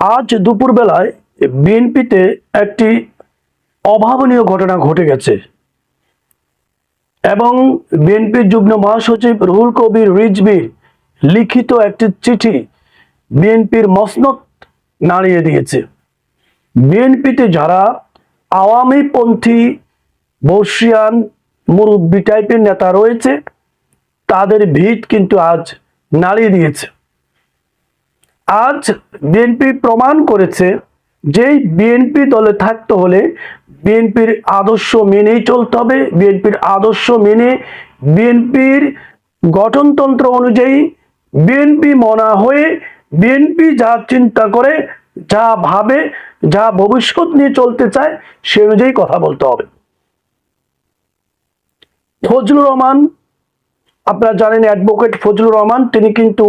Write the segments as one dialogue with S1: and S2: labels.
S1: আজ দুপুরবেলায় বিএনপিতে একটি অভাবনীয় ঘটনা ঘটে গেছে। এবং বিএনপির যুগ্ম মহাসচিব রুহুল কবির রিজবির লিখিত একটি চিঠি বিএনপির মসনদ নাড়িয়ে দিয়েছে। বিএনপিতে যারা আওয়ামীপন্থী বর্ষিয়ান মুরব্বী টাইপের নেতা রয়েছে, তাদের ভিত কিন্তু আজ নাড়িয়ে দিয়েছে। আজ বিএনপি প্রমাণ করেছে যে বিএনপি দলে থাকতে হলে বিএনপির আদর্শ মেনেই চলতে হবে। বিএনপির আদর্শ মেনে বিএনপির গঠনতন্ত্র অনুযায়ী বিএনপি মনা হয়ে বিএনপি যা চিন্তা করে, যা ভাবে, যা ভবিষ্যৎ নিয়ে চলতে চায়, সে অনুযায়ী কথা বলতে হবে। ফজলুর রহমান, আপনারা জানেন অ্যাডভোকেট ফজলুর রহমান, তিনি কিন্তু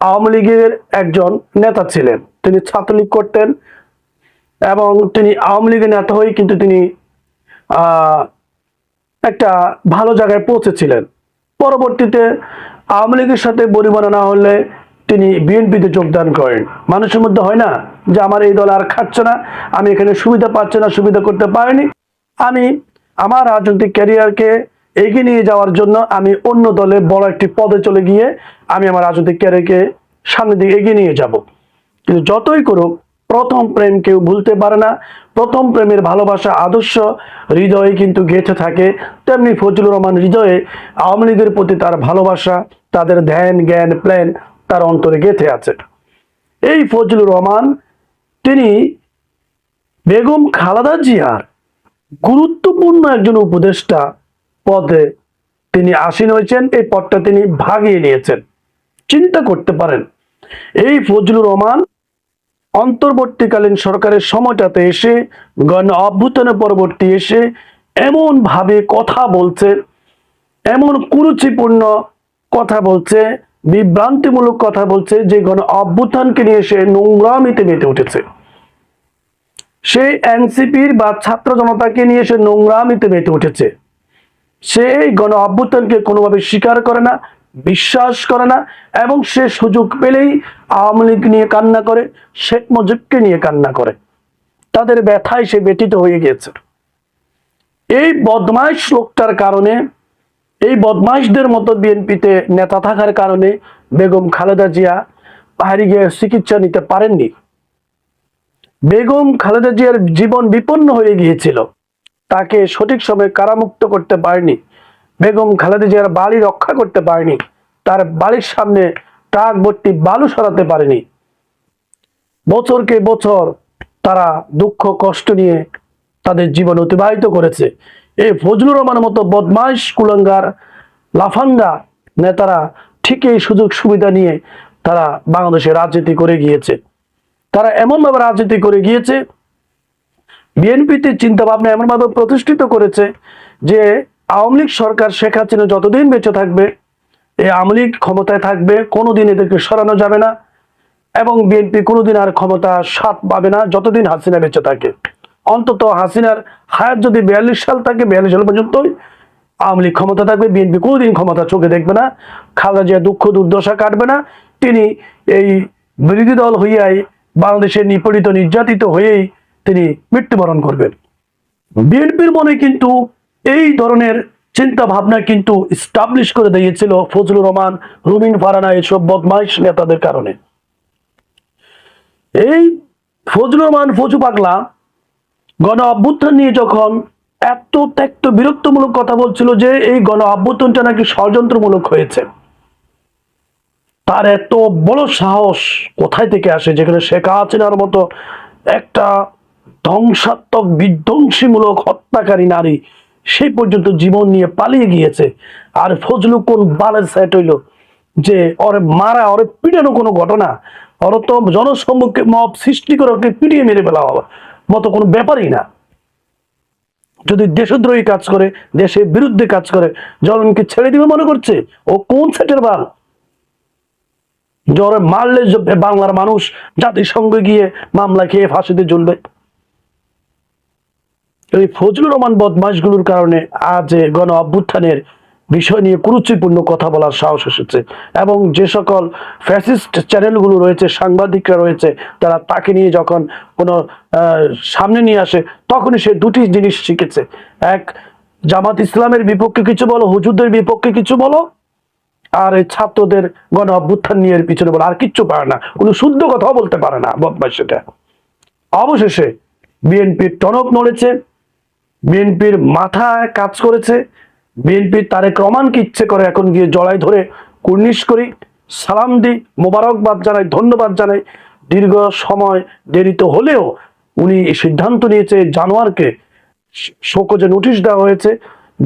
S1: আওয়ামী লীগের একজন নেতা ছিলেন। তিনি ছাত্রলীগ করতেন এবং তিনি আওয়ামী লীগের নেতা হয়ে কিন্তু তিনি একটা ভালো জায়গায় পৌঁছেছিলেন। পরবর্তীতে আওয়ামী লীগের সাথে বনিবনা না হলে তিনি বিএনপিতে যোগদান করেন। মানুষের মধ্যে হয় না যে আমার এই দল আর খাচ্ছে না, আমি এখানে সুবিধা পাচ্ছি না, সুবিধা করতে পারিনি। আমি আমার রাজনৈতিক ক্যারিয়ারকে এগিয়ে নিয়ে যাওয়ার জন্য আমি অন্য দলে বড় একটি পদে চলে গিয়ে আমি আমার রাজনৈতিক ক্যারিয়ারকে সামনের দিকে এগিয়ে নিয়ে যাব। কিন্তু যতই করুক, প্রথম প্রেম কেউ ভুলতে পারে না। প্রথম প্রেমের ভালোবাসা আদর্শ, হৃদয়ে কিন্তু গেঁথে থাকে। তেমনি ফজলুর রহমান হৃদয়ে আওয়ামী লীগের প্রতি তার ভালোবাসা, তাদের ধ্যান, জ্ঞান, প্ল্যান তার অন্তরে গেঁথে আছে। এই ফজলুর রহমান, তিনি বেগম খালাদা জিয়ার গুরুত্বপূর্ণ একজন উপদেষ্টা পদে তিনি আসীন হয়েছেন। এই পদটা তিনি ভাগিয়ে নিয়েছেন। চিন্তা করতে পারেন। এই ফজলুর রহমান অন্তর্বর্তীকালীন সরকারের সময়টাতে এসে, গণ অভ্যুত্থানের পরবর্তী এসে এমন ভাবে কথা বলছে, এমন কুরুচিপূর্ণ কথা বলছে, বিভ্রান্তিমূলক কথা বলছে যে গণ অভ্যুত্থানকে নিয়ে সে নোংরামিতে মেতে উঠেছে। সে এনসিপির বা ছাত্র জনতাকে নিয়ে সে নোংরামিতে মেতে উঠেছে। সে এই গণ অভ্যুত্থানকে কোনোভাবে স্বীকার করে না বিশ্বাস করে না এবং সে সুযোগ পেলেই আওয়ামী লীগ নিয়ে কান্না করে, শেখ মুজিবকে নিয়ে কান্না করে। তাদের ব্যথায় সে ব্যতীত হয়ে গেছে এই বদমাইশ লোকটার কারণে, এই বদমাইশদের মতো বিএনপিতে নেতা থাকার কারণে বেগম খালেদা জিয়া বাইরে গিয়ে চিকিৎসা নিতে পারেননি। বেগম খালেদা জিয়ার জীবন বিপন্ন হয়ে গিয়েছিল। তাকে সঠিক সময়ে কারামুক্ত করতে পারেনি। বেগম খালেদা জিয়ার বাড়ি রক্ষা করতে পারেনি। তার বাড়ির সামনে ট্রাক ভর্তি বালু সরাতে পারেনি। বছরকে বছর তারা দুঃখ, কষ্ট নিয়ে তাদের জীবন অতিবাহিত করেছে। এই ফজলুর রহমানের মতো বদমাইশ, কুলঙ্গার, লাফাঙ্গা নেতারা ঠিকই সুযোগ সুবিধা নিয়ে তারা বাংলাদেশে রাজনীতি করে গিয়েছে। তারা এমনভাবে রাজনীতি করে গিয়েছে, বিএনপিতে চিন্তা ভাবনা এমনভাবে প্রতিষ্ঠিত করেছে যে আওয়ামী লীগ সরকার শেখ হাসিনা যতদিন বেঁচে থাকবে এই আওয়ামী লীগ ক্ষমতায় থাকবে, কোনোদিন এদেরকে সরানো যাবে না এবং বিএনপি কোনোদিন আর ক্ষমতা স্বাদ পাবে না যতদিন হাসিনা বেঁচে থাকে। অন্তত হাসিনার হায়াত যদি বিয়াল্লিশ সাল থাকে, বিয়াল্লিশ সাল পর্যন্তই আওয়ামী লীগ ক্ষমতা থাকবে, বিএনপি কোনোদিন ক্ষমতা চোখে দেখবে না, খালেদা জিয়া দুঃখ দুর্দশা কাটবে না, তিনি এই বিরোধী দল হইয়াই বাংলাদেশের নিপীড়িত, নির্যাতিত হয়েই তিনি মৃত্যুবরণ করবেন। বিএনপির মনে কিন্তু এই ধরনের চিন্তা ভাবনা কিন্তু স্টাবলিশ করে দিয়েছিল ফজলুর রহমান, রুমিন ফারানা এসব বদমাইশ নেতাদের কারণে। এই ফজলুর রহমান, ফজু পাগলা গণ অভ্যুত্থান নিয়ে যখন এত ত্যক্ত বিরক্তমূলক কথা বলছিল যে এই গণ অভ্যুত্থানটা নাকি ষড়যন্ত্রমূলক হয়েছে, তার এত বড় সাহস কোথায় থেকে আসে? যেখানে শেখ হাসিনার মতো একটা ধ্বংসাত্মক, বিধ্বংসীমূলক হত্যাকারী নারী সেই পর্যন্ত জীবন নিয়ে পালিয়ে গিয়েছে। আর ফজলু কোন বালের সেট হইল? যে ওরে মারা, ওরে পিটানো কোনো ঘটনা? ওর তো জনসম্মুখে মব সৃষ্টি করে ওকে পিটিয়ে মেরে ফেলা হবে মতো কোনো ব্যাপারই না। যদি দেশদ্রোহী কাজ করে, দেশের বিরুদ্ধে কাজ করে, জনগণকে ছেড়ে দিবে মনে করছে? ও কোন সেটের বাল? জ্বরে মারলে বাংলার মানুষ জাতিসংঘে গিয়ে মামলা খেয়ে ফাঁসিতে ঝুলবে এই ফজলুর রহমান বদমাশগুলোর কারণে আজ গণ অভ্যুত্থানের বিষয় নিয়ে কুরুচিপূর্ণ কথা বলার সাহস এসেছে এবং যে সকল ফ্যাসিস্ট চ্যানেলগুলো রয়েছে, সাংবাদিকরা রয়েছে, তারা তাকে নিয়ে যখন কোনো সামনে নিয়ে আসে, তখনই সে দুটি জিনিস শিখেছে। এক, জামাত ইসলামের বিপক্ষে কিছু বলো, হুজুরদের বিপক্ষে কিছু বলো, আর এই ছাত্রদের গণ অভ্যুত্থান নিয়ে পিছনে বলো, আর কিচ্ছু পারে না, কোনো শুদ্ধ কথাও বলতে পারে না বদমাস সেটা। অবশেষে বিএনপির টনক নড়েছে। বিএনপির মাথায় কাজ করেছে। বিএনপির তারেক রহমানকে ইচ্ছে করে এখন গিয়ে জড়াই ধরে কুর্নিশ করি। সালাম দিই, মোবারকবাদ জানাই, ধন্যবাদ জানাই। দীর্ঘ সময় দেরিতে হলেও উনি সিদ্ধান্ত নিয়েছে জানোয়ারকে শোকজে নোটিশ দেওয়া হয়েছে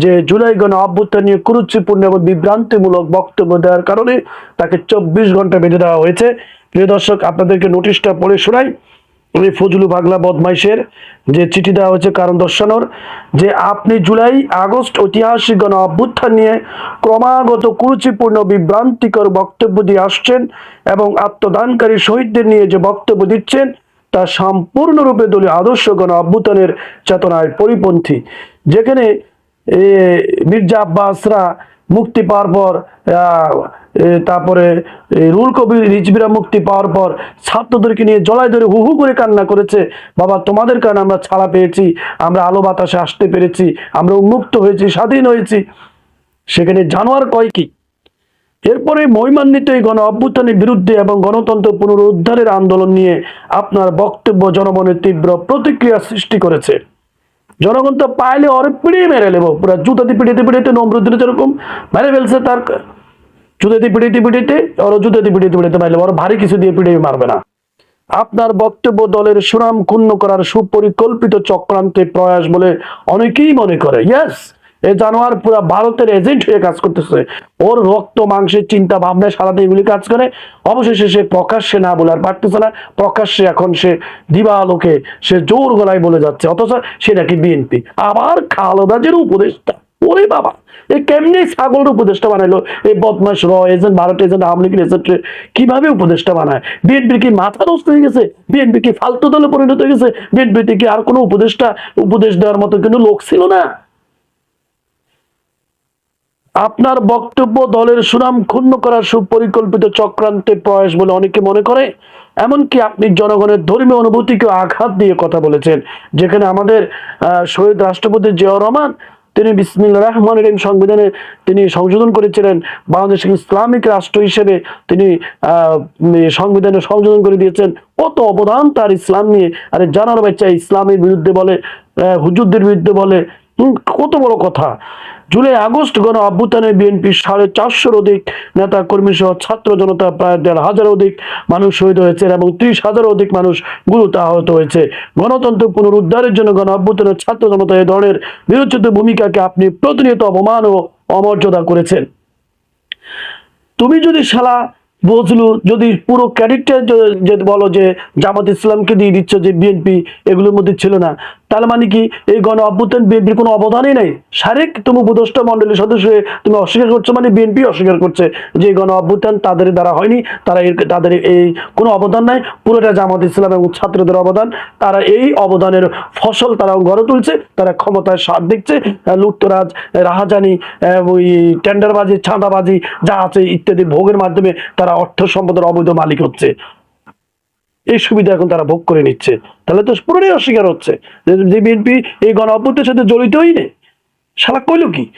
S1: যে জুলাই গণ অভ্যুত্থান নিয়ে কুরুচিপূর্ণ এবং বিভ্রান্তিমূলক বক্তব্য দেওয়ার কারণে তাকে চব্বিশ ঘণ্টা বেঁধে দেওয়া হয়েছে। প্রিয় দর্শক, আপনাদেরকে নোটিশটা পড়ে শোনাই। ওই ফজলু পাগলা বদমাইশের যে চিঠি দেওয়া হয়েছে কারণ দর্শানোর যে আপনি জুলাই আগস্ট ঐতিহাসিক গণ অভ্যুত্থান নিয়ে ক্রমাগত কুরুচিপূর্ণ বিভ্রান্তিকর বক্তব্য দিয়ে আসছেন এবং আত্মদানকারী শহীদদের নিয়ে যে বক্তব্য দিচ্ছেন তা সম্পূর্ণরূপে দলীয় আদর্শ গণ অভ্যুত্থানের চেতনায় পরিপন্থী। যেখানে এ, মির্জা আব্বাসরা মুক্তি পাওয়ার পর তারপরে রুল কবির রিজবিরা মুক্তি পাওয়ার পর ছাত্রদেরকে নিয়ে জলায় ধরে হু হু করে কান্না করেছে। বাবা, তোমাদের কারণে আমরা ছাড়া পেয়েছি, আমরা আলো বাতাসে আসতে পেরেছি, আমরা উন্মুক্ত হয়েছি, স্বাধীন হয়েছি। সেখানে জানোয়ার কয় কি? এরপরে মহিমান্বিত এই গণ অভ্যুত্থানের বিরুদ্ধে এবং গণতন্ত্র পুনরুদ্ধারের আন্দোলন নিয়ে আপনার বক্তব্য জনমনে তীব্র প্রতিক্রিয়া সৃষ্টি করেছে। জনগণ তো পাইলে ওর পিড়িয়ে মেরে নেব, পুরো জুতাতে পিড়িতে পিড়িতে নমরুদ্দিন যেরকম মেরে ফেলছে তার জুতাতে পিড়িতে পিড়িতে ওর জুতাতে পিড়িতে পিড়িতে মারলে ওর ভারী কিছু দিয়ে পিড়িয়ে মারবে না। আপনার বক্তব্য দলের সুনাম ক্ষুণ্ণ করার সুপরিকল্পিত চক্রান্তের প্রয়াস বলে অনেকেই মনে করে। ইয়েস এ জানোয়ার পুরো ভারতের এজেন্ট হয়ে কাজ করতেছে। ওর রক্ত, মাংসের চিন্তা, ভাবনায় সারাতে এগুলি কাজ করে। অবশেষে সে প্রকাশ্যে না বলে আর পারতেছে না। প্রকাশ্যে এখন সে দিবালোকে সে জোর গলায় বলে যাচ্ছে। অথচ সে নাকি বিএনপি। আবার খালেদাজের উপদেষ্টা। ওরে বাবা, এ কেমনি ছাগলের উপদেষ্টা বানাইলো? এই বদমাস র এজেন্ট ভারত এজেন্ট আওয়ামী লীগের এজেন্ট কীভাবে উপদেষ্টা বানায়? বিএনপির কি মাথা নষ্ট হয়ে গেছে? বিএনপি কি ফালতু দলে পরিণত হয়ে গেছে? বিএনপিতে কি আর কোনো উপদেষ্টা, উপদেশ দেওয়ার মতো কোনো লোক ছিল না? আপনার বক্তব্য দলের সুনাম ক্ষুণ্ণ করার সুপরিকল্পিত চক্রান্তের প্রয়াস বলে অনেকে মনে করে, এমনকি আপনি জনগণের ধর্মীয় অনুভূতিকে আঘাত দিয়ে কথা বলেছেন। যেখানে আমাদের শহীদ রাষ্ট্রপতি জিয়াউর রহমান তিনি বিসমিল্লা রহমান রহিম সংবিধানে তিনি সংশোধন করেছিলেন। বাংলাদেশ ইসলামিক রাষ্ট্র হিসেবে তিনি সংবিধানে সংশোধন করে দিয়েছেন। কত অবদান তার ইসলাম নিয়ে। আরে জানার বাচ্চা ইসলামের বিরুদ্ধে বলে হুজুরদের বিরুদ্ধে বলে কত বড় কথা। জুলাই আগস্ট গণ অভ্যুত্থানে বিএনপির সাড়ে চারশোর অধিক নেতা কর্মী সহ ছাত্র জনতা প্রায় দেড় হাজার অধিক মানুষ শহীদ হয়েছে এবং ত্রিশ হাজার অধিক মানুষ গুরুতর আহত হয়েছে। গণতন্ত্র পুনরুদ্ধারের জন্য গণ অভ্যুত্থানের ছাত্র জনতা এই ধরনের বিরোচিত ভূমিকাকে আপনি প্রতিনিয়ত অপমান ও অমর্যাদা করেছেন। তুমি যদি শালা বজলু, যদি পুরো ক্যারেক্টার যদি বলো যে জামাত ইসলামকে দিয়ে দিচ্ছ যে বিএনপি এগুলোর মধ্যে ছিল না তাহলে মানে কি এই গণ অভ্যুত্থান বিএনপির কোনো অবদানই নাই? শারেক, তুমি উপদেষ্টা মন্ডলীর সদস্য হয়ে তুমি অস্বীকার করছ মানে বিএনপি অস্বীকার করছে যে গণ অভ্যুত্থান তাদের দ্বারা হয়নি, তারা তাদের এই কোনো অবদান নাই, পুরোটা জামাত ইসলাম এবং ছাত্রদের অবদান, তারা এই অবদানের ফসল তারা গড়ে তুলছে, তারা ক্ষমতায় স্বাদ দেখছে লুটতরাজ, রাহাজানি ওই টেন্ডারবাজি ছাঁদাবাজি যা আছে ইত্যাদি ভোগের মাধ্যমে তারা অর্থ সম্পদের অবৈধ মালিক হচ্ছে। এই সুবিধা এখন তারা ভোগ করে নিচ্ছে। তাহলে তো পুরোটাই অস্বীকার হচ্ছে যে- বিএনপি এই গণ অভ্যুত্থানের সাথে জড়িতই নেই সারা কইল কি?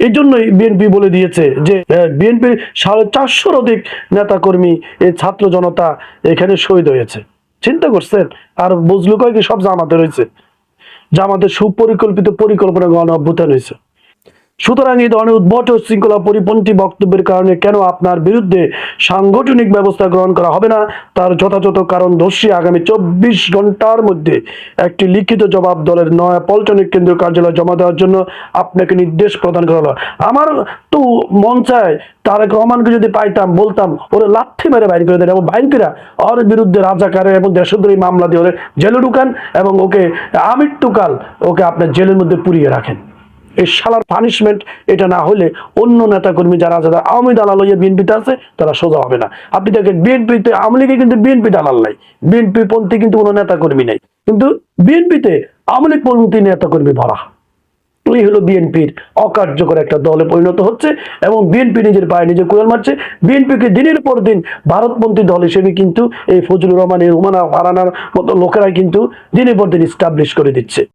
S1: এই জন্যই বিএনপি বলে দিয়েছে যে বিএনপির সাড়ে চারশোর অধিক নেতা কর্মী এই ছাত্র জনতা এখানে শহীদ হয়েছে। চিন্তা করছেন? আর বুঝলো কয় কি সব জামাতে রয়েছে? জামাতের সুপরিকল্পিত পরিকল্পনা গণ অভ্যুত্থান হয়েছে। সুতরাং এই ধরনের উদ্ভট শৃঙ্খলা পরিপন্থী বক্তব্যের কারণে কেন আপনার বিরুদ্ধে সাংগঠনিক ব্যবস্থা গ্রহণ করা হবে না? তার যথাযথ কারণ দোষী আগামী চব্বিশ ঘণ্টার মধ্যে একটি লিখিত জবাব দলের নয়া পল্টনিক কেন্দ্রীয় কার্যালয়ে জমা দেওয়ার জন্য আপনাকে নির্দেশ প্রদান করা হলো। আমার তো মন চায়, তারেক রহমানকে যদি পাইতাম, বলতাম, ওরে লাথি মেরে বাইর করে দেন। এবং বাইর করে ওর বিরুদ্ধে রাজাকারে এবং দেশদ্রোহী মামলা দিয়ে ওরে জেলে ঢুকান এবং ওকে আমৃত্যুকাল ওকে আপনার জেলের মধ্যে পুড়িয়ে রাখেন। এই শালার পানিশমেন্ট এটা না হলে অন্য নেতাকর্মী যারা যারা আওয়ামী দালাল হইয়া বিএনপিতে আছে, তারা সোজা হবে না। আপনি দেখেন বিএনপিতে আওয়ামী লীগে কিন্তু বিএনপি দালাল নাই। বিএনপি পন্থী কিন্তু কোনো নেতাকর্মী নাই। কিন্তু বিএনপিতে আওয়ামী লীগ পন্থী নেতাকর্মী ভরা। এই হলো বিএনপির অকার্যকর একটা দলে পরিণত হচ্ছে এবং বিএনপি নিজের পায়ে নিজে কুড়াল মারছে। বিএনপিকে দিনের পর দিন ভারতপন্থী দল হিসেবে কিন্তু এই ফজলুর রহমান রুমানা হারানার মতো লোকেরা কিন্তু দিনের পর দিন স্টাবলিশ করে দিচ্ছে।